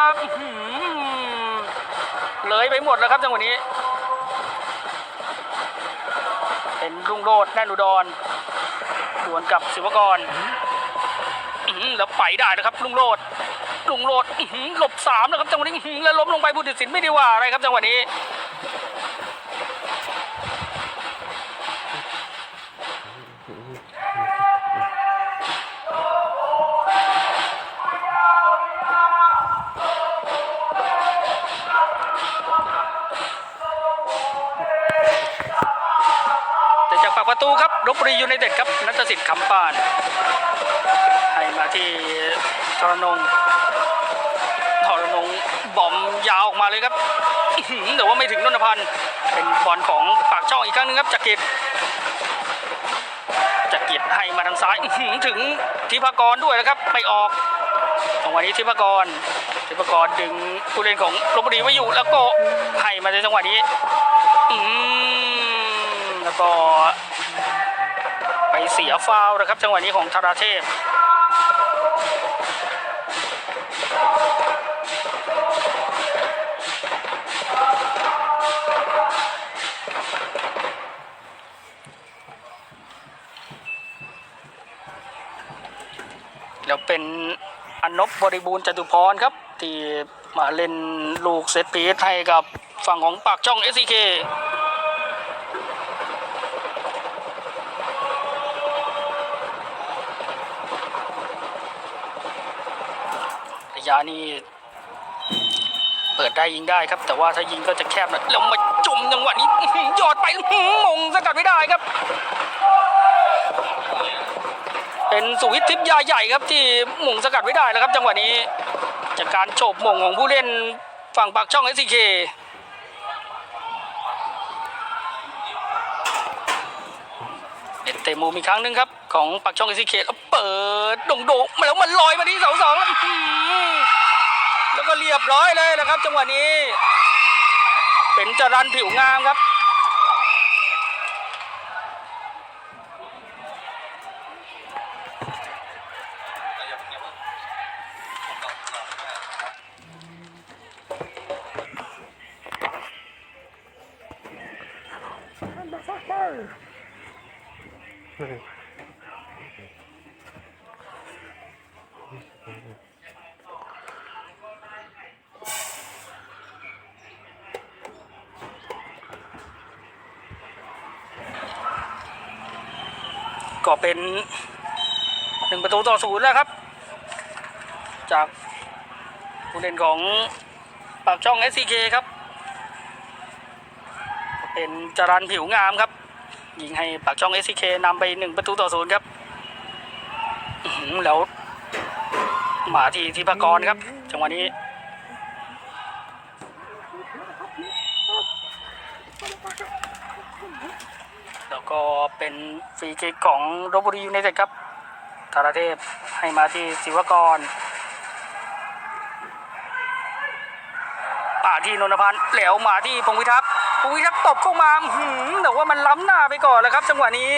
มาอื้อหือเลยไปหมดแล้วครับจังหวะนี้ เป็นลุงโรดแน่นอุดรดวลกับศิวก้อหือแล้วไปได้นะครับลุงโรดลุงโรดหลบสามนะครับจังหวะนี้แล้วล้มลงไปผู้ตัดสินไม่ได้ว่าอะไรครับจังหวะนี้ ตูครับลบบุรียูไนเต็ดครับนัทสิทธิ์คำปานให้มาที่ทรนงทรนงบอมยาวออกมาเลยครับแต่ว่าไม่ถึงนนทพันธ์เป็นบอลของปากช่องอีกครั้งหนึงครับจักริดจักริดให้มาทางซ้ายถึงทิพากรด้วยนะครับไม่ออกจังหวะนี้ทิพากรทิพากรดึงผู้เล่นของลบบุรีไว้อยู่แล้วก็ให้มาในจังหวะนี้แล้วก็ เสียฟาวนะครับ จังหวะนี้ของธาราเทพแล้วเป็นอนบบริบูรณ์จตุพรครับ ที่มาเล่นลูกเซตพีให้กับฝั่งของปากช่อง s ระยะนี้เปิดได้ยิงได้ครับ แต่ว่าถ้ายิงก็จะแคบหนะแล้วมาจุ่มจังหวะนี้อื้อหือหยอดไปมงสกัดไม่ได้ครับ เป็นสุวิทย์ทิพย์ยาใหญ่ครับที่มงสกัดไว้ได้แล้วครับ จังหวะนี้จากการโฉบมงของผู้เล่นฝั่งปากช่อง s อ k เป็นเตะมุมอีกครั้งหนึ่งครับ ของปากช่อง s อ k แล้วเปิดโด่งๆมาแล้วมันลอยมาที่เสาสองแล้วแล้วก็เรียบร้อยเลยนะครับ จังหวะนี้ เป็นจรันผิวงามครับ ก็เป็นหนึ่งประตูต่อศูนย์แล้วครับ จากผู้เล่นของปากช่อง SCK ครับ เป็นจรันผิวงามครับยิงให้ปากช่อง SCK นำไปหนึ่งประตูต่อศูนย์ครับแล้ว มาที่ทิพกรครับ จังหวะนี้แล้วก็เป็นฟรีคิกของลบบุรียูไนเต็ดครับธารเทพให้มาที่ศิวกรมาที่นนทพันธ์แล้วมาที่พงษ์พิทักษ์พงษ์พิทักษ์ตบเข้ามาหือแต่ว่ามันล้ำหน้าไปก่อนแล้วครับ จังหวะนี้